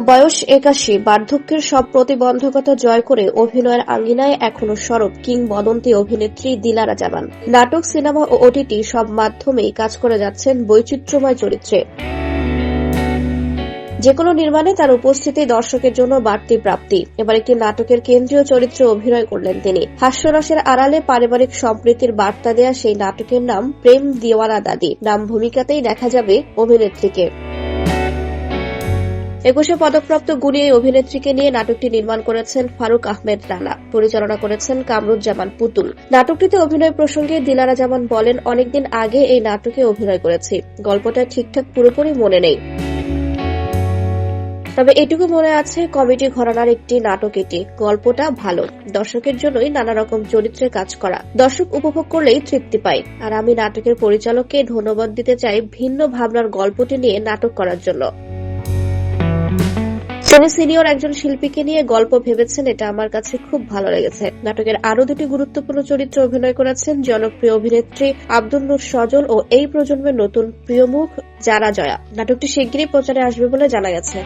বয়স একাশি। বার্ধক্যের সব প্রতিবন্ধকতা জয় করে অভিনয়ের আঙ্গিনায় এখনও সরব কিংবদন্তি অভিনেত্রী দিলারা জামান নাটক, সিনেমা ও ওটিটি সব মাধ্যমেই কাজ করে যাচ্ছেন বৈচিত্র্যময় চরিত্রে। যেকোনো নির্মাণে তার উপস্থিতি দর্শকের জন্য বাড়তি প্রাপ্তি। এবার একটি নাটকের কেন্দ্রীয় চরিত্রে অভিনয় করলেন তিনি। হাস্যরসের আড়ালে পারিবারিক সম্প্রীতির বার্তা দেয়া সেই নাটকের নাম প্রেম দিওয়ানা দাদি। নাম ভূমিকাতেই দেখা যাবে অভিনেত্রীকে। একুশে পদকপ্রাপ্ত গুণী এই অভিনেত্রীকে নিয়ে নাটকটি নির্মাণ করেছেন ফারুক আহমেদ রানা, পরিচালনা করেছেন কামরুজ্জামান পুতুল। নাটকটিতে অভিনয় প্রসঙ্গে দিলারা জামান বলেন, অনেকদিন আগে এই নাটকে অভিনয় করেছি। গল্পটা ঠিকঠাক পুরোপুরি মনে নেই। তবে এটুকু মনে আছে, কমেডি ঘরানার একটি নাটক এটি। গল্পটা ভালো। দর্শকের জন্যই নানা রকম চরিত্রে কাজ করা। দর্শক উপভোগ করলেই তৃপ্তি পায়। আর আমি নাটকের পরিচালককে ধন্যবাদ দিতে চাই ভিন্ন ভাবনার গল্পটি নিয়ে নাটক করার জন্য। তিনি সিনিয়র একজন শিল্পীকে নিয়ে গল্প ভেবেছেন, এটা আমার কাছে খুব ভালো লেগেছে। নাটকের আরও দুটি গুরুত্বপূর্ণ চরিত্রে অভিনয় করেছেন জনপ্রিয় অভিনেত্রী আব্দুল নূর সজল ও এই প্রজন্মের নতুন প্রিয়মুখ জারা জয়া। নাটকটি শিগগিরই প্রচারে আসবে বলে জানা গেছে।